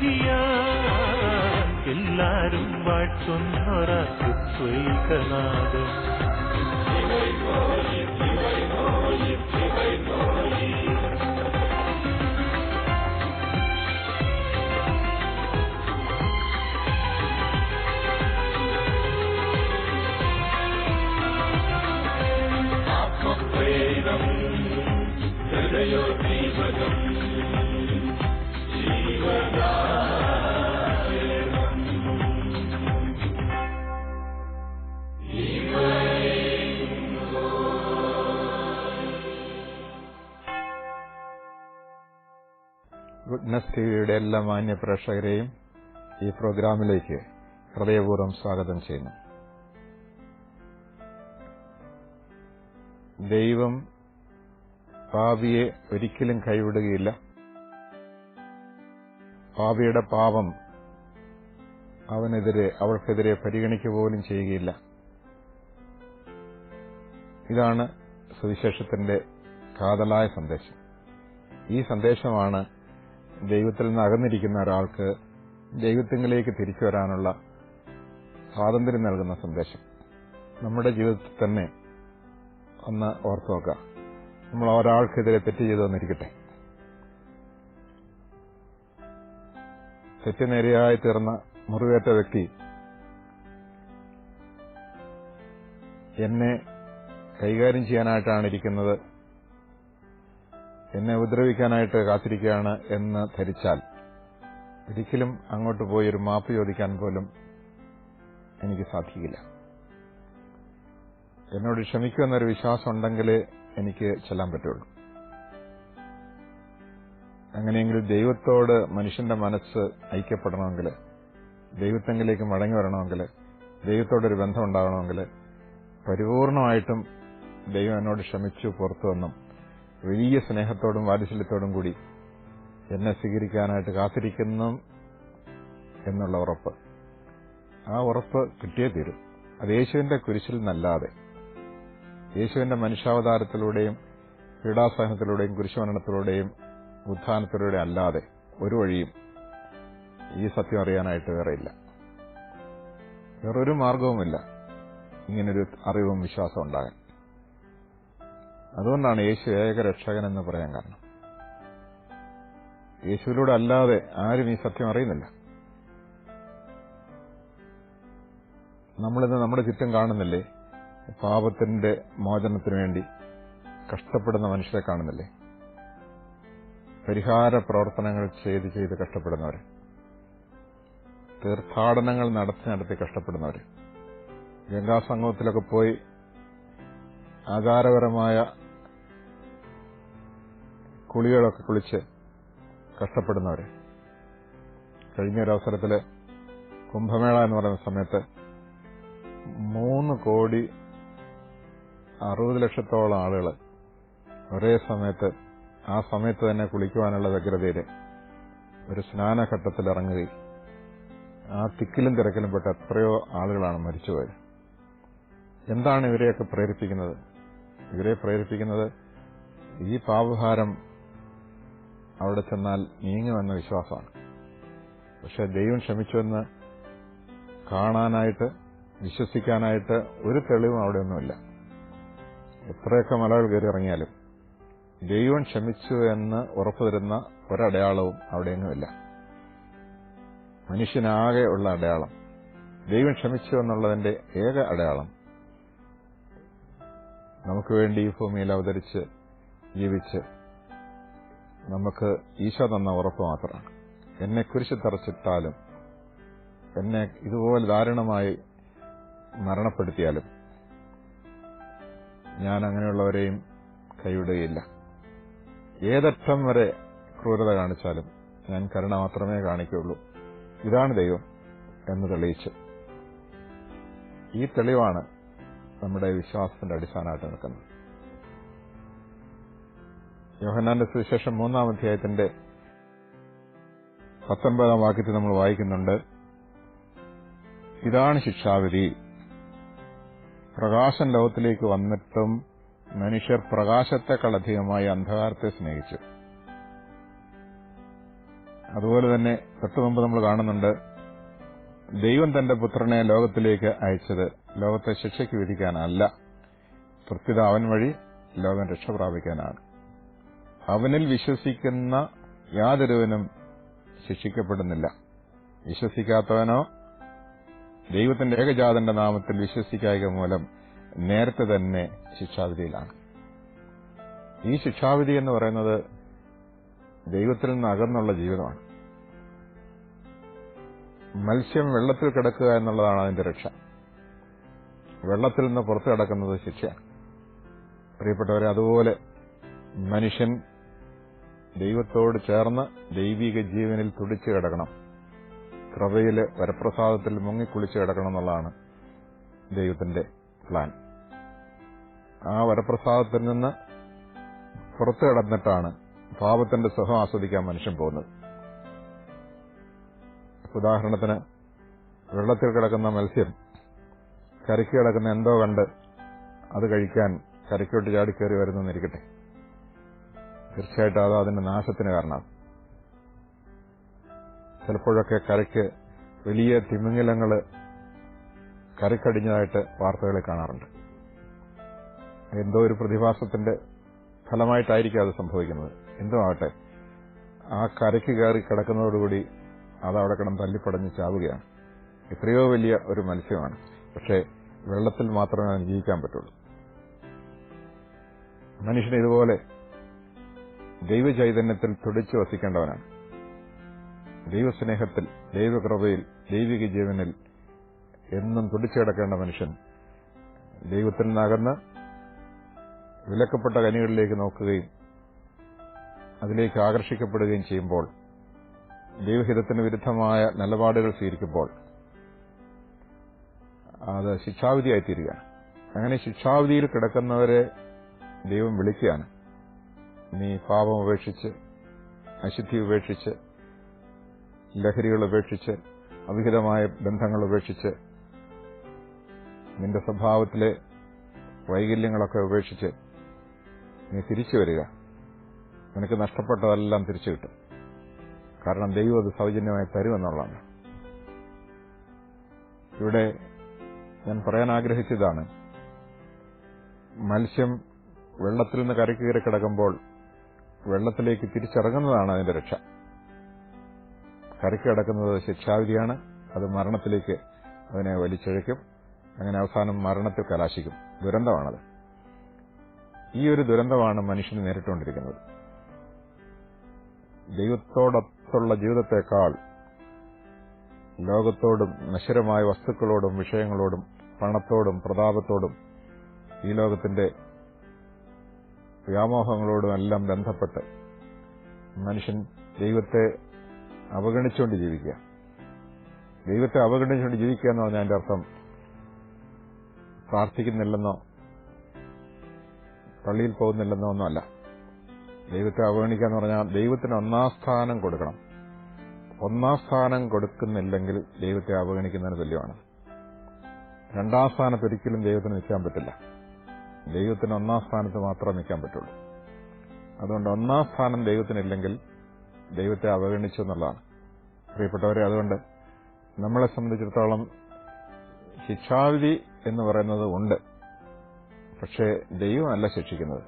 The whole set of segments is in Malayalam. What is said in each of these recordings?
ഗീതിയ എല്ലാരും വാഴ്ത്തുന്നൊരത്വൈകനാദം ടി വിയുടെ എല്ലാ മാന്യ പ്രേക്ഷകരെയും ഈ പ്രോഗ്രാമിലേക്ക് ഹൃദയപൂർവം സ്വാഗതം ചെയ്യുന്നു. ദൈവം പാവിയെ ഒരിക്കലും കൈവിടുകയില്ല. പാപിയുടെ പാപം അവനെതിരെ അവൾക്കെതിരെ പരിഗണിക്കുക പോലും ചെയ്യുകയില്ല. ഇതാണ് സുവിശേഷത്തിന്റെ കാതലായ സന്ദേശം. ഈ സന്ദേശമാണ് ദൈവത്തിൽ നിന്ന് അകന്നിരിക്കുന്ന ഒരാൾക്ക് ദൈവത്തിങ്കിലേക്ക് തിരിച്ചു വരാനുള്ള സ്വാതന്ത്ര്യം നൽകുന്ന സന്ദേശം. നമ്മുടെ ജീവിതത്തിൽ തന്നെ ഒന്ന് ഓർത്തു നോക്കുക. നമ്മൾ ഒരാൾക്കെതിരെ തെറ്റ് ചെയ്തു വന്നിരിക്കട്ടെ. തെറ്റുനേരെയായി തീർന്ന മുറിവേറ്റ വ്യക്തി എന്നെ കൈകാര്യം ചെയ്യാനായിട്ടാണ് ഇരിക്കുന്നത്. എന്നെ ഉപദ്രവിക്കാനായിട്ട് കാത്തിരിക്കുകയാണ് എന്ന് ധരിച്ചാൽ ഒരിക്കലും അങ്ങോട്ട് പോയി ഒരു മാപ്പ് ചോദിക്കാൻ പോലും എനിക്ക് സാധിക്കില്ല. എന്നോട് ക്ഷമിക്കുമെന്നൊരു വിശ്വാസം ഉണ്ടെങ്കിൽ എനിക്ക് ചെല്ലാൻ പറ്റുള്ളൂ. അങ്ങനെയെങ്കിൽ ദൈവത്തോട് മനുഷ്യന്റെ മനസ്സ് ഐക്യപ്പെടണമെങ്കിൽ ദൈവത്തെങ്കിലേക്ക് മടങ്ങി വരണമെങ്കിൽ ദൈവത്തോടൊരു ബന്ധം ഉണ്ടാകണമെങ്കിൽ പരിപൂർണമായിട്ടും ദൈവം എന്നോട് ക്ഷമിച്ചു പുറത്തു വന്നും വലിയ സ്നേഹത്തോടും വാത്സല്യത്തോടും കൂടി എന്നെ സ്വീകരിക്കാനായിട്ട് കാത്തിരിക്കുന്നു എന്നുള്ള ഉറപ്പ്. ആ ഉറപ്പ് കിട്ടിയേ തീരും. അത് യേശുവിന്റെ കുരിശിൽ നല്ലാതെ യേശുവിന്റെ മനുഷ്യാവതാരത്തിലൂടെയും പീഡാസഹനത്തിലൂടെയും കുരിശുമരണത്തിലൂടെയും ഉത്ഥാനത്തിലൂടെ അല്ലാതെ ഒരു വഴിയും ഈ സത്യം അറിയാനായിട്ട് വേറെയില്ല വേറൊരു മാർഗവുമില്ല ഇങ്ങനൊരു അറിവും വിശ്വാസവും ഉണ്ടാകാൻ. അതുകൊണ്ടാണ് യേശു ഏക രക്ഷകൻ എന്ന് പറയാൻ കാരണം. യേശുവിലൂടെ അല്ലാതെ ആരും ഈ സത്യം അറിയുന്നില്ല. നമ്മളിന്ന് നമ്മുടെ ചുറ്റും കാണുന്നില്ലേ? പാപത്തിന്റെ മോചനത്തിനു വേണ്ടി കഷ്ടപ്പെടുന്ന മനുഷ്യരെ കാണുന്നില്ലേ? പരിഹാര പ്രവർത്തനങ്ങൾ ചെയ്ത് ചെയ്ത് കഷ്ടപ്പെടുന്നവർ തീർത്ഥാടനങ്ങൾ നടത്തി നടത്തി കഷ്ടപ്പെടുന്നവർ ഗംഗാസംഗമത്തിലൊക്കെ പോയി ആചാരപരമായ കുളികളൊക്കെ കുളിച്ച് കഷ്ടപ്പെടുന്നവരെ. കഴിഞ്ഞ ഒരു അവസരത്തിൽ കുംഭമേള എന്ന് പറയുന്ന സമയത്ത് മൂന്ന് കോടി അറുപത് ലക്ഷത്തോളം ആളുകൾ ഒരേ സമയത്ത് ആ സമയത്ത് തന്നെ കുളിക്കുവാനുള്ള വ്യഗ്രതയിൽ ഒരു സ്നാനഘട്ടത്തിൽ ഇറങ്ങുകയും ആ തിക്കിലും തിരക്കിലും പെട്ട എത്രയോ ആളുകളാണ് മരിച്ചുപോയത്. എന്താണ് ഇവരെയൊക്കെ പ്രേരിപ്പിക്കുന്നത്? ഇവരെ പ്രേരിപ്പിക്കുന്നത് ഈ പാപഭാരം അവിടെ ചെന്നാൽ നീങ്ങുമെന്ന വിശ്വാസമാണ്. പക്ഷെ ദൈവം ക്ഷമിച്ചുവെന്ന് കാണാനായിട്ട് വിശ്വസിക്കാനായിട്ട് ഒരു തെളിവും അവിടെയൊന്നുമില്ല. എത്രയൊക്കെ മലകൾ കയറി ഇറങ്ങിയാലും ദൈവം ക്ഷമിച്ചു എന്ന് ഉറപ്പു തരുന്ന ഒരടയാളവും അവിടെയൊന്നുമില്ല. മനുഷ്യനാകെ ഉള്ള അടയാളം ദൈവം ക്ഷമിച്ചു എന്നുള്ളതിന്റെ ഏക അടയാളം നമുക്ക് വേണ്ടി ഈ ഭൂമിയിൽ അവതരിച്ച് ജീവിച്ച് നമുക്ക് ഈശോ തന്ന ഉറപ്പ് മാത്രമാണ് എന്നെ കുരിശ് തറച്ചിട്ടാലും എന്നെ ഇതുപോലെ ദാരുണമായി മരണപ്പെടുത്തിയാലും ഞാൻ അങ്ങനെയുള്ളവരെയും കൈവിടുകയില്ല. ഏതറ്റം വരെ ക്രൂരത കാണിച്ചാലും ഞാൻ കരുണ മാത്രമേ കാണിക്കുകയുള്ളൂ. ഇതാണ് ദൈവം എന്ന് തെളിയിച്ചു. ഈ തെളിവാണ് നമ്മുടെ വിശ്വാസത്തിന്റെ അടിസ്ഥാനമായിട്ട് നിൽക്കുന്നത്. യോഹന്നാന്റെ സുവിശേഷം മൂന്നാം അധ്യായത്തിന്റെ പത്തൊൻപതാം വാക്യത്തിൽ നമ്മൾ വായിക്കുന്നുണ്ട്. ഇതാണ് ശിക്ഷാവിധി. പ്രകാശം ലോകത്തിലേക്ക് വന്നിട്ടും മനുഷ്യർ പ്രകാശത്തെക്കാൾ അധികമായി അന്ധകാരത്തെ സ്നേഹിച്ചു. അതുപോലെ തന്നെ തൊട്ടുമുമ്പ് നമ്മൾ കാണുന്നുണ്ട് ദൈവം തന്റെ പുത്രനെ ലോകത്തിലേക്ക് അയച്ചത് ലോകത്തെ ശിക്ഷയ്ക്ക് വിധിക്കാനല്ല പ്രത്യുത അവൻ വഴി ലോകം രക്ഷ പ്രാപിക്കാനാണ്. അവനിൽ വിശ്വസിക്കുന്ന യാതൊരുവനും ശിക്ഷിക്കപ്പെടുന്നില്ല. വിശ്വസിക്കാത്തവനോ ദൈവത്തിന്റെ ഏകജാതന്റെ നാമത്തിൽ വിശ്വസിക്കായക മൂലം നേരത്തെ തന്നെ ശിക്ഷാവിധിയിലാണ്. ഈ ശിക്ഷാവിധി എന്ന് പറയുന്നത് ദൈവത്തിൽ നിന്ന് അകന്നുള്ള ജീവിതമാണ്. മത്സ്യം വെള്ളത്തിൽ കിടക്കുക എന്നുള്ളതാണ് അതിന്റെ രക്ഷ. വെള്ളത്തിൽ നിന്ന് പുറത്തു കിടക്കുന്നത് ശിക്ഷയാണ്. പ്രിയപ്പെട്ടവരെ അതുപോലെ മനുഷ്യൻ ദൈവത്തോട് ചേർന്ന് ദൈവിക ജീവനിൽ തുടിച്ചു കിടക്കണം. കൃപയിൽ വരപ്രസാദത്തിൽ മുങ്ങിക്കുളിച്ചു കിടക്കണം എന്നുള്ളതാണ് ദൈവത്തിന്റെ പ്ലാൻ. ആ വരപ്രസാദത്തിൽ നിന്ന് പുറത്തു കിടന്നിട്ടാണ് പാപത്തിന്റെ സുഖം ആസ്വദിക്കാൻ മനുഷ്യൻ പോകുന്നത്. ഉദാഹരണത്തിന് വെള്ളത്തിൽ കിടക്കുന്ന മത്സ്യം കരയ്ക്ക് കിടക്കുന്ന എന്തോ കണ്ട് അത് കഴിക്കാൻ കരയ്ക്കോട്ട് ചാടിക്കേറി വരുന്നെന്നിരിക്കട്ടെ. തീർച്ചയായിട്ടും അത് അതിന്റെ നാശത്തിന് കാരണം ചിലപ്പോഴൊക്കെ കരയ്ക്ക് വലിയ തിമിംഗലങ്ങൾ കരക്കടിഞ്ഞതായിട്ട് വാർത്തകളിൽ കാണാറുണ്ട്. എന്തോ ഒരു പ്രതിഭാസത്തിന്റെ ഫലമായിട്ടായിരിക്കും അത് സംഭവിക്കുന്നത്. എന്തോ ആവട്ടെ ആ കരയ്ക്ക് കയറി കിടക്കുന്നതോടുകൂടി അത് അവിടെ കിടന്ന് തല്ലിപ്പടഞ്ഞ് ചാവുകയാണ്. എത്രയോ വലിയ ഒരു മത്സ്യമാണ്. പക്ഷേ വെള്ളത്തിൽ മാത്രമേ അതിന് ജീവിക്കാൻ പറ്റുള്ളൂ. മനുഷ്യൻ ഇതുപോലെ ദൈവചൈതന്യത്തിൽ തുടിച്ചു വസിക്കേണ്ടവനാണ്. ദൈവസ്നേഹത്തിൽ ദൈവകൃപയിൽ ദൈവിക ജീവനിൽ എന്നും തുടിച്ചു കിടക്കേണ്ട മനുഷ്യൻ ദൈവത്തിൽ നിന്നകന്ന് വിലക്കപ്പെട്ട കനികളിലേക്ക് നോക്കുകയും അതിലേക്ക് ആകർഷിക്കപ്പെടുകയും ചെയ്യുമ്പോൾ ദൈവഹിതത്തിന് വിരുദ്ധമായ നിലപാടുകൾ സ്വീകരിക്കുമ്പോൾ അത് ശിക്ഷാവിധിയായിത്തീരുകയാണ്. അങ്ങനെ ശിക്ഷാവിധിയിൽ കിടക്കുന്നവരെ ദൈവം വിളിക്കുകയാണ്. നീ പാപം ഉപേക്ഷിച്ച് അശുദ്ധി ഉപേക്ഷിച്ച് ലഹരികൾ ഉപേക്ഷിച്ച് അവിഹിതമായ ബന്ധങ്ങൾ ഉപേക്ഷിച്ച് നിന്റെ സ്വഭാവത്തിലെ വൈകല്യങ്ങളൊക്കെ ഉപേക്ഷിച്ച് നീ തിരിച്ചു വരിക. നിനക്ക് നഷ്ടപ്പെട്ടതെല്ലാം തിരിച്ചു കിട്ടും. കാരണം ദൈവം അത് സൗജന്യമായി തരുമെന്നുള്ളതാണ് ഇവിടെ ഞാൻ പറയാൻ ആഗ്രഹിച്ചതാണ് മത്സ്യം വെള്ളത്തിൽ നിന്ന് കരയ്ക്ക് കിടക്കുമ്പോൾ വെള്ളത്തിലേക്ക് തിരിച്ചിറങ്ങുന്നതാണ് അതിന്റെ രക്ഷ. കരയ്ക്ക് കിടക്കുന്നത് ശിക്ഷാവിധിയാണ്. അത് മരണത്തിലേക്ക് അതിനെ വലിച്ചഴയ്ക്കും. അങ്ങനെ അവസാനം മരണത്തിൽ കലാശിക്കും. ദുരന്തമാണത്. ഈ ഒരു ദുരന്തമാണ് മനുഷ്യന് നേരിട്ടുകൊണ്ടിരിക്കുന്നത്. ദൈവത്തോടൊത്തുള്ള ജീവിതത്തെക്കാൾ ലോകത്തോടും നശ്വരമായ വസ്തുക്കളോടും വിഷയങ്ങളോടും പണത്തോടും പ്രതാപത്തോടും ഈ ലോകത്തിന്റെ വ്യാമോഹങ്ങളോടും എല്ലാം ബന്ധപ്പെട്ട് മനുഷ്യൻ ദൈവത്തെ അവഗണിച്ചുകൊണ്ട് ജീവിക്കുക. ദൈവത്തെ അവഗണിച്ചുകൊണ്ട് ജീവിക്കുക എന്ന് പറഞ്ഞാൽ അതിന്റെ അർത്ഥം പ്രാർത്ഥിക്കുന്നില്ലെന്നോ പള്ളിയിൽ പോകുന്നില്ലെന്നോ ഒന്നുമല്ല ദൈവത്തെ അവഗണിക്കുക എന്ന് പറഞ്ഞാൽ ദൈവത്തിന് ഒന്നാം സ്ഥാനം കൊടുക്കണം. ഒന്നാം സ്ഥാനം കൊടുക്കുന്നില്ലെങ്കിൽ ദൈവത്തെ അവഗണിക്കുന്നതിന് തുല്യമാണ്. രണ്ടാം സ്ഥാനത്ത് ഒരിക്കലും ദൈവത്തിന് നിൽക്കാൻ പറ്റില്ല. ദൈവത്തിന് ഒന്നാം സ്ഥാനത്ത് മാത്രമേ നിൽക്കാൻ പറ്റുള്ളൂ. അതുകൊണ്ട് ഒന്നാം സ്ഥാനം ദൈവത്തിനില്ലെങ്കിൽ ദൈവത്തെ അവഗണിച്ചു എന്നുള്ളതാണ്. പ്രിയപ്പെട്ടവരെ അതുകൊണ്ട് നമ്മളെ സംബന്ധിച്ചിടത്തോളം ശിക്ഷാവിധി എന്ന് പറയുന്നത് ഉണ്ട്. പക്ഷേ ദൈവമല്ല ശിക്ഷിക്കുന്നത്.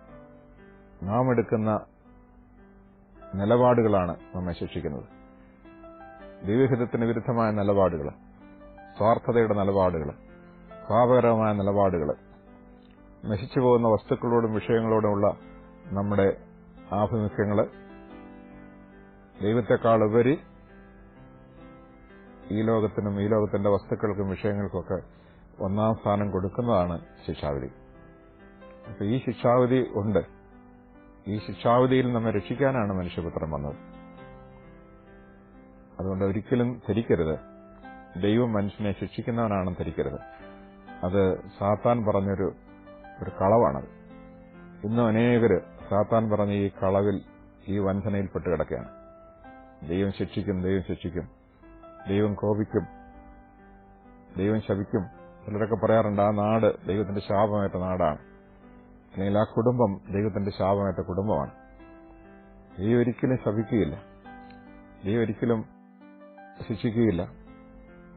നാം എടുക്കുന്ന നിലപാടുകളാണ് നമ്മെ ശിക്ഷിക്കുന്നത്. ദൈവഹിതത്തിന് വിരുദ്ധമായ നിലപാടുകൾ സ്വാർത്ഥതയുടെ നിലപാടുകൾ പാപകരമായ നിലപാടുകൾ നശിച്ചു പോകുന്ന വസ്തുക്കളോടും വിഷയങ്ങളോടുമുള്ള നമ്മുടെ ആഭിമുഖ്യങ്ങൾ ദൈവത്തെക്കാൾ ഉപരി ഈ ലോകത്തിനും ഈ ലോകത്തിന്റെ വസ്തുക്കൾക്കും വിഷയങ്ങൾക്കൊക്കെ ഒന്നാം സ്ഥാനം കൊടുക്കുന്നതാണ് ശിക്ഷാവിധി. അപ്പൊ ഈ ശിക്ഷാവിധി ഉണ്ട്. ഈ ശിക്ഷാവിധിയിൽ നമ്മെ രക്ഷിക്കാനാണ് മനുഷ്യപുത്രം വന്നത്. അതുകൊണ്ട് ഒരിക്കലും ധരിക്കരുത്. ദൈവം മനുഷ്യനെ ശിക്ഷിക്കുന്നവനാണെന്ന് ധരിക്കരുത്. അത് സാത്താൻ പറഞ്ഞൊരു ഒരു കളവാണത്. ഇന്നും അനേകര് സാത്താൻ പറഞ്ഞ ഈ കളവിൽ ഈ വഞ്ചനയിൽപ്പെട്ട് കിടക്കുകയാണ്. ദൈവം ശിക്ഷിക്കും ദൈവം ശിക്ഷിക്കും. ദൈവം കോപിക്കും. ദൈവം ശപിക്കും. ചിലരൊക്കെ പറയാറുണ്ട് ആ നാട് ദൈവത്തിന്റെ ശാപമേറ്റ നാടാണ്. അല്ലെങ്കിൽ ആ കുടുംബം ദൈവത്തിന്റെ ശാപമേറ്റ കുടുംബമാണ്. ദൈവം ഒരിക്കലും ശപിക്കുകയില്ല. ദൈവം ഒരിക്കലും ശിക്ഷിക്കുകയില്ല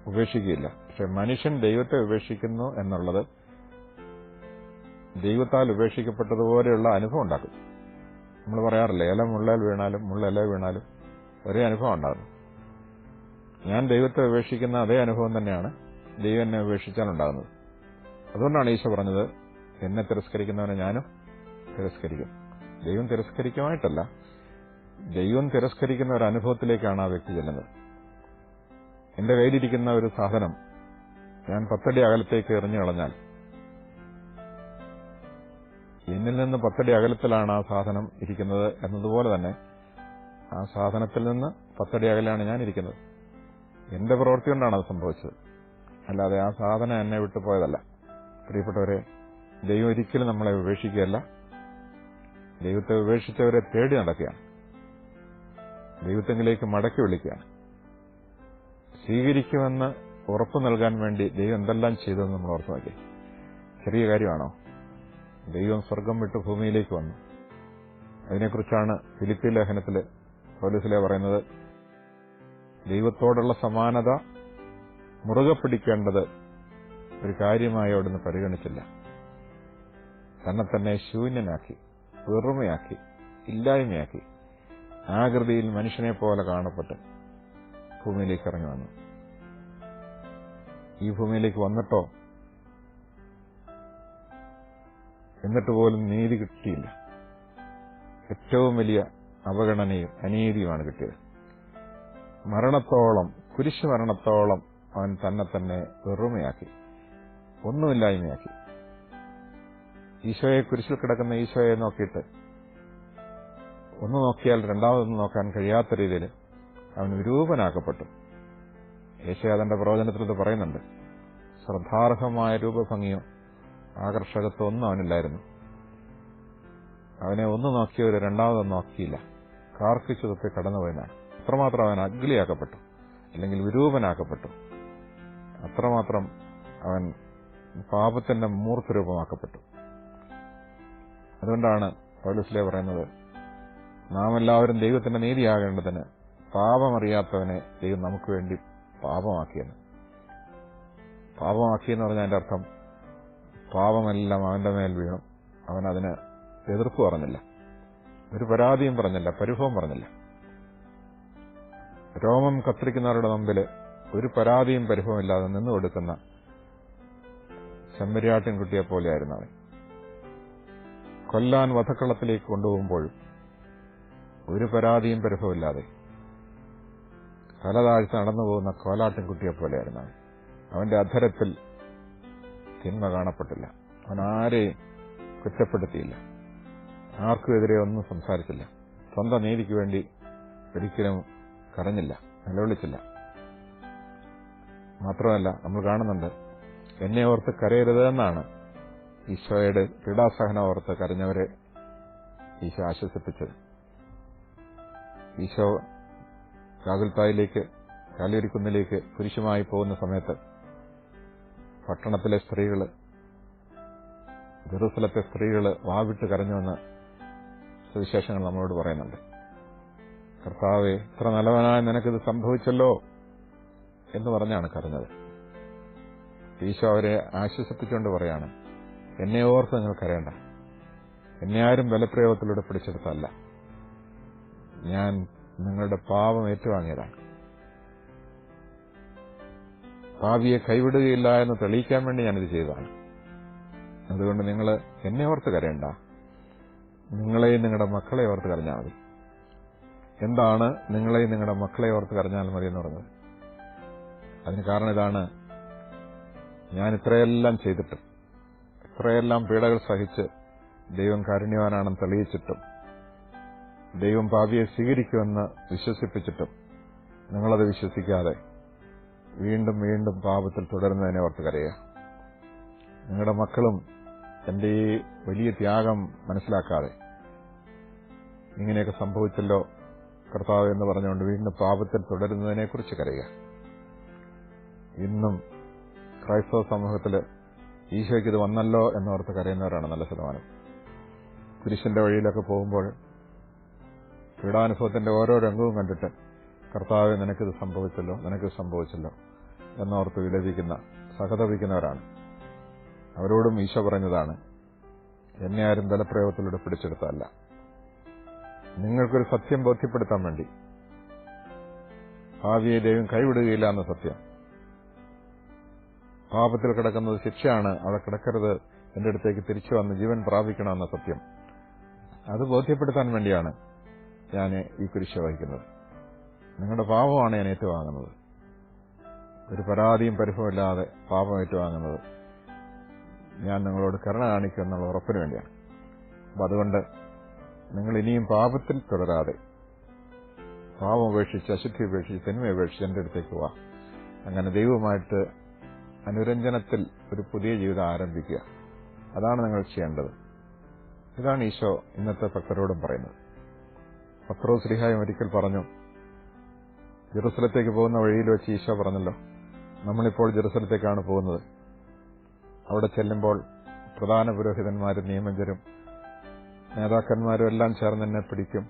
ഉപേക്ഷിക്കുകയില്ല. പക്ഷെ മനുഷ്യൻ ദൈവത്തെ ഉപേക്ഷിക്കുന്നു എന്നുള്ളത് ദൈവത്താൽ ഉപേക്ഷിക്കപ്പെട്ടതുപോലെയുള്ള അനുഭവം ഉണ്ടാക്കും. നമ്മൾ പറയാറില്ല ഇല മുള്ളേൽ വീണാലും മുള്ളില വീണാലും ഒരേ അനുഭവം ഉണ്ടാകുന്നു ഞാൻ ദൈവത്തെ ഉപേക്ഷിക്കുന്ന അതേ അനുഭവം തന്നെയാണ് ദൈവം എന്നെ ഉപേക്ഷിച്ചാൽ ഉണ്ടാകുന്നത്. അതുകൊണ്ടാണ് ഈശോ പറഞ്ഞത് എന്നെ തിരസ്കരിക്കുന്നവനെ ഞാനും തിരസ്കരിക്കും. ദൈവം തിരസ്കരിക്കുമായിട്ടല്ല ദൈവം തിരസ്കരിക്കുന്ന ഒരു അനുഭവത്തിലേക്കാണ് ആ വ്യക്തി ചെല്ലുന്നത്. എന്റെ കയ്യിലിരിക്കുന്ന ഒരു സാധനം ഞാൻ പത്തടി അകലത്തേക്ക് എറിഞ്ഞു കളഞ്ഞാൽ എന്നിൽ നിന്ന് പത്തടി അകലത്തിലാണ് ആ സാധനം ഇരിക്കുന്നത് എന്നതുപോലെ തന്നെ ആ സാധനത്തിൽ നിന്ന് പത്തടി അകലാണ് ഞാൻ ഇരിക്കുന്നത്. എന്റെ പ്രവൃത്തി കൊണ്ടാണ് അത് സംഭവിച്ചത്. അല്ലാതെ ആ സാധനം എന്നെ വിട്ടുപോയതല്ല പ്രിയപ്പെട്ടവരെ ദൈവം ഒരിക്കലും നമ്മളെ ഉപേക്ഷിക്കുകയല്ല ദൈവത്തെ ഉപേക്ഷിച്ചവരെ തേടി നടക്കുകയാണ്. ദൈവത്തെങ്കിലേക്ക് മടക്കി വിളിക്കുകയാണ്. സ്വീകരിക്കുമെന്ന് ഉറപ്പു നൽകാൻ വേണ്ടി ദൈവം എന്തെല്ലാം ചെയ്തതെന്ന് നമ്മൾ ഓർത്തു ചെറിയ കാര്യമാണോ? ദൈവം സ്വർഗം വിട്ട് ഭൂമിയിലേക്ക് വന്നു. അതിനെക്കുറിച്ചാണ് ഫിലിപ്പി ലേഖനത്തിൽ പോലീസിലെ പറയുന്നത്. ദൈവത്തോടുള്ള സമാനത മുറുകെ പിടിക്കേണ്ടത് ഒരു കാര്യമായി അവിടുന്ന് പരിഗണിച്ചില്ല. തന്നെ തന്നെ ശൂന്യനാക്കി വെറുമയാക്കി ഇല്ലായ്മയാക്കി ആകൃതിയിൽ മനുഷ്യനെ പോലെ കാണപ്പെട്ട് ഭൂമിയിലേക്ക് ഇറങ്ങി വന്നു. ഈ ഭൂമിയിലേക്ക് വന്നിട്ടോ എന്നിട്ട് പോലും നീതി കിട്ടിയില്ല. ഏറ്റവും വലിയ അവഗണനയും അനീതിയുമാണ് കിട്ടിയത്. മരണത്തോളം കുരിശ് മരണത്തോളം അവൻ തന്നെ തന്നെ വെറുമയാക്കി. ഒന്നുമില്ലായ്മയാക്കി. ഈശോയെ കുരിശിൽ കിടക്കുന്ന ഈശോയെ നോക്കിയിട്ട് ഒന്ന് നോക്കിയാൽ രണ്ടാമതൊന്നും നോക്കാൻ കഴിയാത്ത രീതിയിൽ അവൻ വിരൂപനാക്കപ്പെട്ടു. യേശയാതന്റെ പ്രവചനത്തിൽ ഇത് പറയുന്നുണ്ട്. ശ്രദ്ധാർഹമായ രൂപഭംഗിയോ ആകർഷകത്വം ഒന്നും അവനില്ലായിരുന്നു. അവനെ ഒന്ന് നോക്കിയവർ രണ്ടാമതൊന്നും നോക്കിയില്ല. കാർക്കിച്ചതൊക്കെ കടന്നുപോയതാണ് അത്രമാത്രം അവൻ അഗ്ലിയാക്കപ്പെട്ടു അല്ലെങ്കിൽ വിരൂപനാക്കപ്പെട്ടു. അത്രമാത്രം അവൻ പാപത്തിന്റെ മൂർത്തരൂപമാക്കപ്പെട്ടു. അതുകൊണ്ടാണ് പൗലസ്ലേ പറയുന്നത് നാം എല്ലാവരും ദൈവത്തിന്റെ നീതിയാകേണ്ടതിന് പാപമറിയാത്തവനെ ദൈവം നമുക്ക് വേണ്ടി പാപമാക്കിയെന്ന്. പാപമാക്കിയെന്ന് പറഞ്ഞാൽ അതിന്റെ അർത്ഥം പാപമെല്ലാം അവന്റെ മേൽ വീണു. അവൻ അതിന് എതിർപ്പ് പറഞ്ഞില്ല. ഒരു പരാതിയും പറഞ്ഞില്ല. പരിഭവം പറഞ്ഞില്ല. രോമം കത്തിരിക്കുന്നവരുടെ മുമ്പിൽ ഒരു പരാതിയും പരിഭവമില്ലാതെ നിന്നു കൊടുക്കുന്ന ചെമ്മരിയാട്ടിൻ കുട്ടിയെ പോലെയായിരുന്നു അവൻ. കൊല്ലാൻ വധക്കളത്തിലേക്ക് കൊണ്ടുപോകുമ്പോഴും ഒരു പരാതിയും പരിഭവമില്ലാതെ തലതാഴ്ച നടന്നു പോകുന്ന കോലാട്ടിൻ കുട്ടിയെ പോലെയായിരുന്നു അവൻ. അവന്റെ അധരത്തിൽ തിന്മ കാണപ്പെട്ടില്ല. അവൻ ആരെയും കുറ്റപ്പെടുത്തിയില്ല. ആർക്കുമെതിരെ ഒന്നും സംസാരിച്ചില്ല. സ്വന്തം നീതിക്ക് വേണ്ടി ഒരിക്കലും കരഞ്ഞില്ല നിലവിളിച്ചില്ല. മാത്രമല്ല നമ്മൾ കാണുന്നുണ്ട് എന്നെ ഓർത്ത് കരയരുത് എന്നാണ് ഈശോയുടെ പീഡാസഹനം ഓർത്ത് കരഞ്ഞവരെ ഈശോ ആശ്വസിപ്പിച്ചത്. ഈശോ കാകുൽത്തായിലേക്ക് കാലിയരിക്കുന്നിലേക്ക് പുരുഷമായി പോകുന്ന സമയത്ത് പട്ടണത്തിലെ സ്ത്രീകൾ ജെറൂസലത്തെ സ്ത്രീകൾ വാവിട്ട് കരഞ്ഞുവെന്ന് സുവിശേഷങ്ങൾ നമ്മളോട് പറയുന്നുണ്ട്. കർത്താവെ ഇത്ര നല്ലവനായ നിനക്കിത് സംഭവിച്ചല്ലോ എന്ന് പറഞ്ഞാണ് കരഞ്ഞത്. ഈശോ അവരെ ആശ്വസിപ്പിച്ചുകൊണ്ട് പറയാണ് എന്നെ ഓർത്ത് നിങ്ങൾ കരയണ്ട. എന്നെ ആരും ബലപ്രയോഗത്തിലൂടെ പിടിച്ചെടുത്തല്ല ഞാൻ നിങ്ങളുടെ പാപം ഏറ്റുവാങ്ങിയതാണ്. പാപിയെ കൈവിടുകയില്ല എന്ന് തെളിയിക്കാൻ വേണ്ടി ഞാനിത് ചെയ്തതാണ്. അതുകൊണ്ട് നിങ്ങൾ എന്നെ ഓർത്ത് കരയണ്ട. നിങ്ങളെയും നിങ്ങളുടെ മക്കളെ ഓർത്ത് കരഞ്ഞാൽ മതി. എന്താണ് നിങ്ങളെയും നിങ്ങളുടെ മക്കളെ ഓർത്ത് കരഞ്ഞാൽ മതി എന്ന് പറഞ്ഞത്? അതിന് കാരണം ഇതാണ്. ഞാൻ ഇത്രയെല്ലാം ചെയ്തിട്ടും ഇത്രയെല്ലാം പീഡകൾ സഹിച്ച് ദൈവം കാരുണ്യവാനാണെന്ന് തെളിയിച്ചിട്ടും ദൈവം പാപിയെ സ്വീകരിക്കുമെന്ന് വിശ്വസിപ്പിച്ചിട്ടും നിങ്ങളത് വിശ്വസിക്കാതെ വീണ്ടും വീണ്ടും പാപത്തിൽ തുടരുന്നതിനെ ഓർത്ത് കരയുക. നിങ്ങളുടെ മക്കളും എന്റെ ഈ വലിയ ത്യാഗം മനസ്സിലാക്കാതെ ഇങ്ങനെയൊക്കെ സംഭവിച്ചല്ലോ കർത്താവ് എന്ന് പറഞ്ഞുകൊണ്ട് വീണ്ടും പാപത്തിൽ തുടരുന്നതിനെക്കുറിച്ച് കരയുക. ഇന്നും ക്രൈസ്തവ സമൂഹത്തിൽ ഈശോയ്ക്ക് ഇത് വന്നല്ലോ എന്നോർത്ത് കരയുന്നവരാണ് നല്ല ശതമാനം. കുരിശിന്റെ വഴിയിലൊക്കെ പോകുമ്പോൾ പീഡാനുഭവത്തിന്റെ ഓരോ രംഗവും കണ്ടിട്ട് കർത്താവ് നിനക്കിത് സംഭവിച്ചല്ലോ നിനക്കിത് സംഭവിച്ചല്ലോ. എന്നോർത്ത് വിലപിക്കുന്ന സഹതപിക്കുന്നവരാണ്. അവരോടും ഈശോ പറഞ്ഞതാണ് എന്നെ ആരും ബലപ്രയോഗത്തിലൂടെ പിടിച്ചെടുത്തല്ല നിങ്ങൾക്കൊരു സത്യം ബോധ്യപ്പെടുത്താൻ വേണ്ടി. ഭാവിയെ ദൈവം കൈവിടുകയില്ല എന്ന സത്യം. പാപത്തിൽ കിടക്കുന്നത് ശിക്ഷയാണ് അവിടെ കിടക്കരുത് എന്റെ അടുത്തേക്ക് തിരിച്ചു വന്ന് ജീവൻ പ്രാപിക്കണം എന്ന സത്യം. അത് ബോധ്യപ്പെടുത്താൻ വേണ്ടിയാണ് ഞാൻ ഈ കുരിശ വഹിക്കുന്നത്. നിങ്ങളുടെ പാപമാണ് ഞാൻ ഏറ്റുവാങ്ങുന്നത്. ഒരു പരാതിയും പരിഭവമില്ലാതെ പാപം ഏറ്റുവാങ്ങുന്നത് ഞാൻ നിങ്ങളോട് കരുണ കാണിക്കും എന്നുള്ള ഉറപ്പിന് വേണ്ടിയാണ്. അപ്പൊ അതുകൊണ്ട് നിങ്ങൾ ഇനിയും പാപത്തിൽ തുടരാതെ പാപം ഉപേക്ഷിച്ച് അശുദ്ധി ഉപേക്ഷിച്ച് തിന്മ ഉപേക്ഷിച്ച് എന്റെ അടുത്തേക്ക് വാ. അങ്ങനെ ദൈവമായിട്ട് അനുരഞ്ജനത്തിൽ ഒരു പുതിയ ജീവിതം ആരംഭിക്കുക. അതാണ് നിങ്ങൾ ചെയ്യേണ്ടത്. ഇതാണ് ഈശോ ഇന്നത്തെ ഭക്തരോടും പറയുന്നത്. പത്രോ ശ്രീഹായും ഒരിക്കൽ പറഞ്ഞു ജെറുസലത്തേക്ക് പോകുന്ന വഴിയിൽ വെച്ച് ഈശോ പറഞ്ഞല്ലോ നമ്മളിപ്പോൾ ജെറുസലത്തേക്കാണ് പോകുന്നത്. അവിടെ ചെല്ലുമ്പോൾ പ്രധാന പുരോഹിതന്മാരും നിയമജരും നേതാക്കന്മാരും എല്ലാം ചേർന്ന് എന്നെ പിടിക്കും.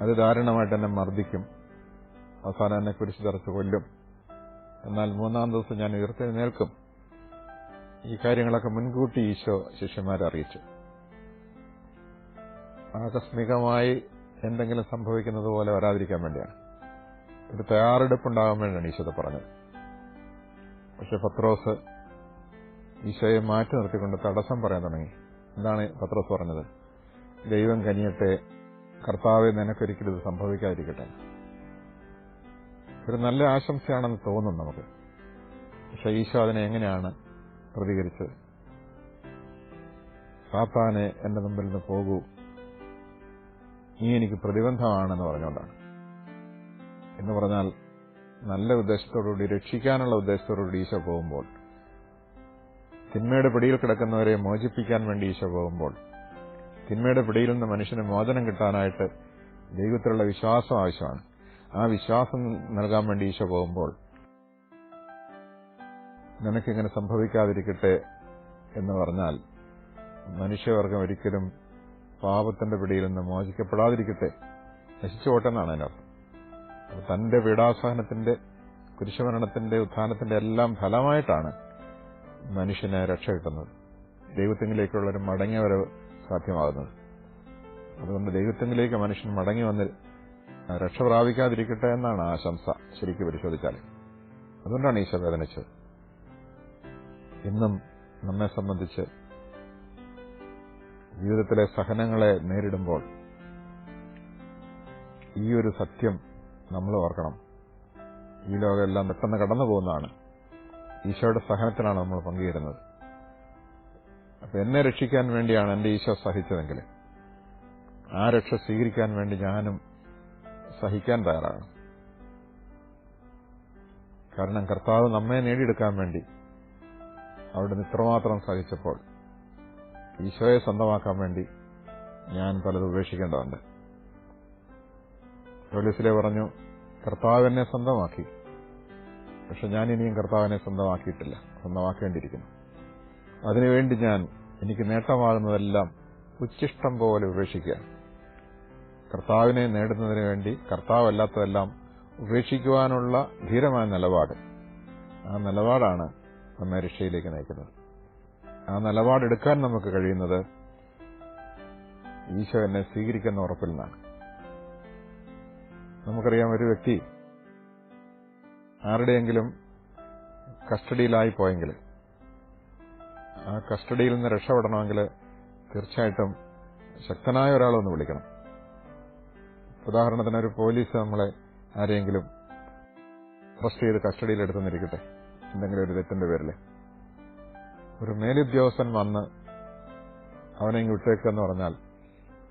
അത് ദാരുണമായിട്ട് എന്നെ മർദ്ദിക്കും. അവസാനം എന്നെ കുരിശു തറച്ച് കൊല്ലും. എന്നാൽ മൂന്നാം ദിവസം ഞാൻ ഉയർത്തെഴുന്നേൽക്കും. ഈ കാര്യങ്ങളൊക്കെ മുൻകൂട്ടി ഈശോ ശിഷ്യന്മാരെ അറിയിച്ചു. ആകസ്മികമായി എന്തെങ്കിലും സംഭവിക്കുന്നത് പോലെ വരാതിരിക്കാൻ വേണ്ടിയാണ്. ഒരു തയ്യാറെടുപ്പുണ്ടാകാൻ വേണ്ടിയാണ് ഈശോ പറഞ്ഞത്. പക്ഷെ പത്രോസ് ഈശോയെ മാറ്റി നിർത്തിക്കൊണ്ട് തടസ്സം പറയാൻ തുടങ്ങി. എന്താണ് പത്രോസ് പറഞ്ഞത്? ദൈവം കനിയട്ടെ കർത്താവെ നിനക്കൊരിക്കലും ഇത് സംഭവിക്കാതിരിക്കട്ടെ. ഒരു നല്ല ആശംസയാണെന്ന് തോന്നും നമുക്ക്. പക്ഷെ ഈശോ അതിനെ എങ്ങനെയാണ് പ്രതികരിച്ചത്? സാത്താനെ എന്റെ മുമ്പിൽ നിന്ന് പോകൂ. നീ എനിക്ക് പ്രതിബന്ധമാണെന്ന് പറഞ്ഞുകൊണ്ടാണ്. എന്ന് പറഞ്ഞാൽ നല്ല ഉദ്ദേശത്തോടുകൂടി രക്ഷിക്കാനുള്ള ഉദ്ദേശത്തോടുകൂടി ഈശോ പോകുമ്പോൾ തിന്മയുടെ പിടിയിൽ കിടക്കുന്നവരെ മോചിപ്പിക്കാൻ വേണ്ടി ഈശോ പോകുമ്പോൾ തിന്മയുടെ പിടിയിൽ നിന്ന് മനുഷ്യന് മോചനം കിട്ടാനായിട്ട് ദൈവത്തിലുള്ള വിശ്വാസം ആവശ്യമാണ്. ആ വിശ്വാസം നൽകാൻ വേണ്ടി ഈശോ പോകുമ്പോൾ നിനക്കിങ്ങനെ സംഭവിക്കാതിരിക്കട്ടെ എന്ന് പറഞ്ഞാൽ മനുഷ്യവർഗം ഒരിക്കലും പാപത്തിന്റെ പിടിയിൽ നിന്ന് മോചിക്കപ്പെടാതിരിക്കട്ടെ. നശിച്ചു എന്നാണ് അതിനർത്ഥം. തന്റെ പീഡാസഹനത്തിന്റെ കുരിശുമരണത്തിന്റെ ഉത്ഥാനത്തിന്റെ എല്ലാം ഫലമായിട്ടാണ് മനുഷ്യനെ രക്ഷ കിട്ടുന്നത്. ദൈവത്തിങ്കിലേക്കുള്ള ഒരു മടങ്ങിവരവ് സാധ്യമാകുന്നത്. അതുകൊണ്ട് ദൈവത്തിങ്കിലേക്ക് മനുഷ്യൻ മടങ്ങി വന്ന് രക്ഷ പ്രാപിക്കാതിരിക്കട്ടെ എന്നാണ് ആശംസ ശരിക്കും പരിശോധിച്ചാൽ അതുകൊണ്ടാണ് ഈശോ വേദനിച്ചത്. ഇന്നും നമ്മെ സംബന്ധിച്ച് ജീവിതത്തിലെ സഹനങ്ങളെ നേരിടുമ്പോൾ ഈ ഒരു സത്യം നമ്മൾ ഓർക്കണം. ഈ ലോകമെല്ലാം പെട്ടെന്ന് കടന്നു പോകുന്നതാണ്. ഈശോയുടെ സഹനത്തിനാണ് നമ്മൾ പങ്കുചേരുന്നത് അപ്പൊ എന്നെ രക്ഷിക്കാൻ വേണ്ടിയാണ് എന്റെ ഈശോ സഹിച്ചതെങ്കിൽ ആ രക്ഷ സ്വീകരിക്കാൻ വേണ്ടി ഞാനും സഹിക്കാൻ തയ്യാറാണ് കാരണം കർത്താവ് നമ്മെ നേടിയെടുക്കാൻ വേണ്ടി അവിടെ ഇത്രമാത്രം സഹിച്ചപ്പോൾ ഈശോയെ സ്വന്തമാക്കാൻ വേണ്ടി ഞാൻ പലത് ഉപേക്ഷിക്കേണ്ടതുണ്ട് പോലീസിലെ പറഞ്ഞു കർത്താവ് എന്നെ സ്വന്തമാക്കി. പക്ഷെ ഞാൻ ഇനിയും കർത്താവിനെ സ്വന്തമാക്കിയിട്ടില്ല. സ്വന്തമാക്കേണ്ടിയിരിക്കുന്നു. അതിനുവേണ്ടി ഞാൻ എനിക്ക് നേട്ടമാകുന്നതെല്ലാം ഉച്ചിഷ്ടം പോലെ ഉപേക്ഷിക്കുക. കർത്താവിനെ നേടുന്നതിന് വേണ്ടി കർത്താവല്ലാത്തതെല്ലാം ഉപേക്ഷിക്കുവാനുള്ള ധീരമായ നിലപാട്. ആ നിലപാടാണ് നമ്മെ രക്ഷയിലേക്ക് നയിക്കുന്നത്. ആ നിലപാടെടുക്കാൻ നമുക്ക് കഴിയുന്നത് ഈശോ എന്നെ സ്വീകരിക്കുന്ന ഉറപ്പിൽ നിന്നാണ്. നമുക്കറിയാം ഒരു വ്യക്തി ആരുടെയെങ്കിലും കസ്റ്റഡിയിലായി പോയെങ്കിൽ ആ കസ്റ്റഡിയിൽ നിന്ന് രക്ഷപ്പെടണമെങ്കിൽ തീർച്ചയായിട്ടും ശക്തനായ ഒരാളൊന്ന് വിളിക്കണം. ഉദാഹരണത്തിന് ഒരു പോലീസ് നമ്മളെ ആരെയെങ്കിലും അറസ്റ്റ് ചെയ്ത് കസ്റ്റഡിയിൽ എടുത്തെന്നിരിക്കട്ടെ എന്തെങ്കിലും ഒരു തെറ്റിന്റെ പേരിൽ. ഒരു മേലുദ്യോഗസ്ഥൻ വന്ന് അവനെ ഇങ്ങ് വിട്ടേക്കെന്ന് പറഞ്ഞാൽ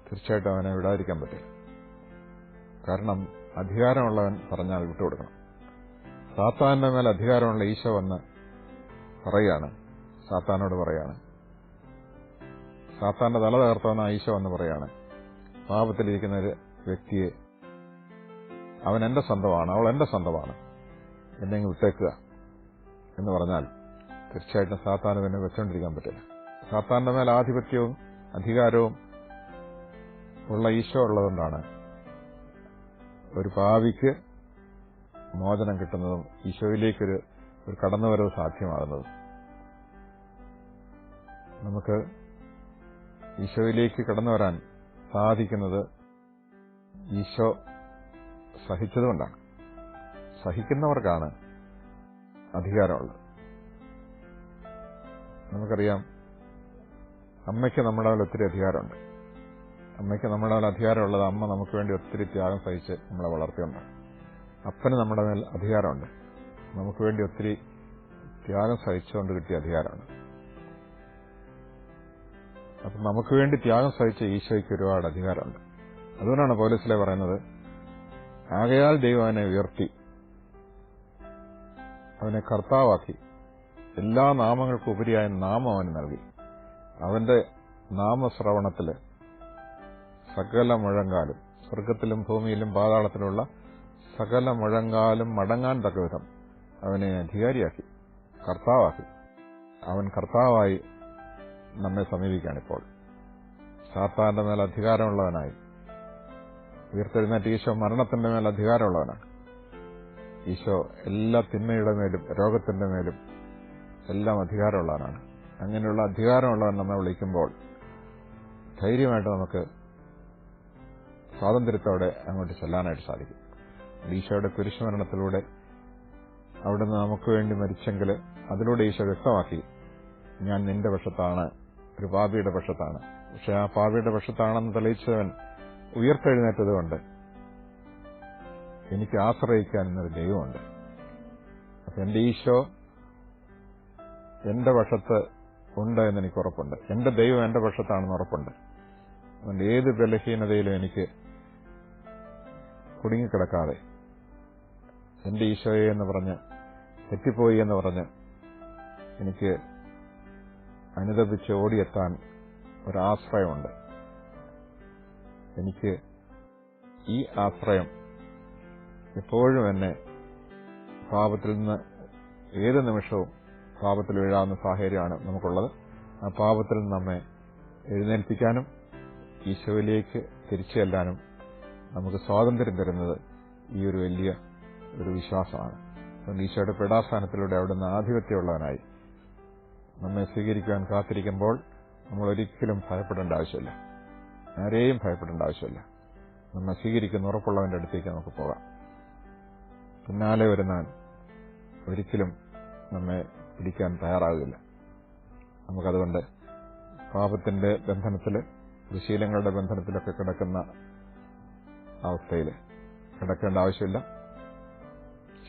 തീർച്ചയായിട്ടും അവനെ വിടാതിരിക്കാൻ പറ്റില്ല. കാരണം അധികാരമുള്ളവൻ പറഞ്ഞാൽ വിട്ടുകൊടുക്കണം. സാത്താന്റെ മേൽ അധികാരമുള്ള ഈശോ വന്ന് പറയാണ് സാത്താനോട് പറയാണ്. സാത്താന്റെ തല തകർത്തവന ഈശോ എന്ന് പറയാണ് പാപത്തിലിരിക്കുന്ന ഒരു വ്യക്തിയെ അവൻ എന്റെ സ്വന്തമാണ് അവൾ എന്റെ സ്വന്തമാണ് എന്നെ ഇങ്ങ് വിട്ടേക്കുക എന്ന് പറഞ്ഞാൽ തീർച്ചയായിട്ടും സാത്താന് പിന്നെ വെച്ചോണ്ടിരിക്കാൻ പറ്റില്ല. സാത്താന്റെ മേൽ ആധിപത്യവും അധികാരവും ഉള്ള ഈശോ ഉള്ളതുകൊണ്ടാണ് ഒരു പാവിക്ക് മോചനം കിട്ടുന്നതും ഈശോയിലേക്കൊരു ഒരു കടന്നുവരവ് സാധ്യമാകുന്നതും. നമുക്ക് ഈശോയിലേക്ക് കടന്നു വരാൻ സാധിക്കുന്നത് ഈശോ സഹിച്ചതുകൊണ്ടാണ്. സഹിക്കുന്നവർക്കാണ് അധികാരമുള്ളത്. നമുക്കറിയാം അമ്മയ്ക്ക് നമ്മളാൽ ഒത്തിരി അധികാരമുണ്ട്. അമ്മയ്ക്ക് നമ്മുടെ മേൽ അധികാരമുള്ളത് അമ്മ നമുക്ക് വേണ്ടി ഒത്തിരി ത്യാഗം സഹിച്ച് നമ്മളെ വളർത്തിയുണ്ടാണ് അപ്പന് നമ്മുടെ മേൽ അധികാരമുണ്ട്. നമുക്ക് വേണ്ടി ഒത്തിരി ത്യാഗം സഹിച്ചുകൊണ്ട് കിട്ടിയ അധികാരമാണ്. അപ്പൊ നമുക്ക് വേണ്ടി ത്യാഗം സഹിച്ച ഈശോയ്ക്ക് ഒരുപാട് അധികാരമുണ്ട്. അതുകൊണ്ടാണ് പോലീസിലെ പറയുന്നത് ആകയാൽ ദൈവം അവനെ ഉയർത്തി അവനെ കർത്താവാക്കി എല്ലാ നാമങ്ങൾക്കും ഉപരിയായ നാമം അവന് നൽകി. അവന്റെ നാമശ്രവണത്തിൽ സകല മുഴങ്കാലും സ്വർഗത്തിലും ഭൂമിയിലും പാതാളത്തിലുള്ള സകല മുഴങ്കാലും മടങ്ങാൻ തക്കവിധം അവനെ അധികാരിയാക്കി കർത്താവാക്കി. അവൻ കർത്താവായി നമ്മെ സമീപിക്കുകയാണിപ്പോൾ. സാത്താന്റെ മേൽ അധികാരമുള്ളവനായി. ഉയർത്തെഴുന്നേറ്റ് ഈശോ മരണത്തിന്റെ മേൽ അധികാരമുള്ളവനാണ്. ഈശോ എല്ലാ തിന്മയുടെ മേലും രോഗത്തിന്റെ മേലും എല്ലാം അധികാരമുള്ളവനാണ്. അങ്ങനെയുള്ള അധികാരമുള്ളവൻ നമ്മെ വിളിക്കുമ്പോൾ ധൈര്യമായിട്ട് നമുക്ക് സ്വാതന്ത്ര്യത്തോടെ അങ്ങോട്ട് ചെല്ലാനായിട്ട് സാധിക്കും. ഈശോയുടെ കുരിശുമരണത്തിലൂടെ അവിടുന്ന് നമുക്ക് വേണ്ടി മരിച്ചെങ്കിൽ അതിലൂടെ ഈശോ വ്യക്തമാക്കി ഞാൻ നിന്റെ പക്ഷത്താണ് ഒരു പാപിയുടെ പക്ഷത്താണ്. പക്ഷെ ആ പാപിയുടെ പക്ഷത്താണെന്ന് തെളിയിച്ചവൻ ഉയർത്തെഴുന്നേറ്റതുകൊണ്ട് എനിക്ക് ആശ്രയിക്കാൻ എന്നൊരു ദൈവമുണ്ട്. അപ്പൊ എന്റെ ഈശോ എന്റെ പക്ഷത്ത് ഉണ്ട് എന്ന് എനിക്ക് ഉറപ്പുണ്ട്. എന്റെ ദൈവം എന്റെ പക്ഷത്താണെന്ന് ഉറപ്പുണ്ട്. അതുകൊണ്ട് ഏത് ബലഹീനതയിലും എനിക്ക് കുടുങ്ങിക്കിടക്കാതെ. എന്റെ ഈശോയെ എന്ന് പറഞ്ഞ് തെറ്റിപ്പോയി എന്ന് പറഞ്ഞ് എനിക്ക് അനുദപിച്ച് ഓടിയെത്താൻ ഒരാശ്രയമുണ്ട്. എനിക്ക് ഈ ആശ്രയം എപ്പോഴും എന്നെ പാപത്തിൽ നിന്ന് ഏത് നിമിഷവും പാപത്തിൽ വീഴാവുന്ന സാഹചര്യമാണ് നമുക്കുള്ളത്. ആ പാപത്തിൽ നമ്മെ എഴുന്നേൽപ്പിക്കാനും ഈശോയിലേക്ക് തിരിച്ചു ചെല്ലാനും നമുക്ക് സ്വാതന്ത്ര്യം തരുന്നത് ഈ ഒരു വലിയ ഒരു വിശ്വാസമാണ്. അതുകൊണ്ട് ഈശോയുടെ പീഠാസ്ഥാനത്തിലൂടെ അവിടുന്ന് ആധിപത്യമുള്ളവനായി നമ്മെ സ്വീകരിക്കാൻ കാത്തിരിക്കുമ്പോൾ നമ്മൾ ഒരിക്കലും ഭയപ്പെടേണ്ട ആവശ്യമില്ല. ആരെയും ഭയപ്പെടേണ്ട ആവശ്യമില്ല. നമ്മെ സ്വീകരിക്കുന്ന ഉറപ്പുള്ളവന്റെ അടുത്തേക്ക് നമുക്ക് പോകാം. പിന്നാലെ വരുന്നവൻ ഒരിക്കലും നമ്മെ പിടിക്കാൻ തയ്യാറാകില്ല. നമുക്കതുകൊണ്ട് പാപത്തിന്റെ ബന്ധനത്തിൽ ദുശീലങ്ങളുടെ ബന്ധനത്തിലൊക്കെ കിടക്കുന്ന അവസ്ഥയിൽ കിടക്കേണ്ട ആവശ്യമില്ല.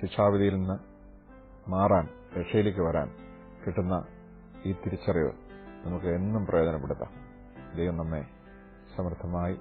ശിക്ഷാവിധിയിൽ നിന്ന് മാറാൻ രക്ഷയിലേക്ക് വരാൻ കിട്ടുന്ന ഈ തിരിച്ചറിവ് നമുക്ക് എന്നും പ്രയോജനപ്പെടുത്താം. ദൈവം നമ്മെ സമൃദ്ധമായി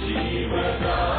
जीवदा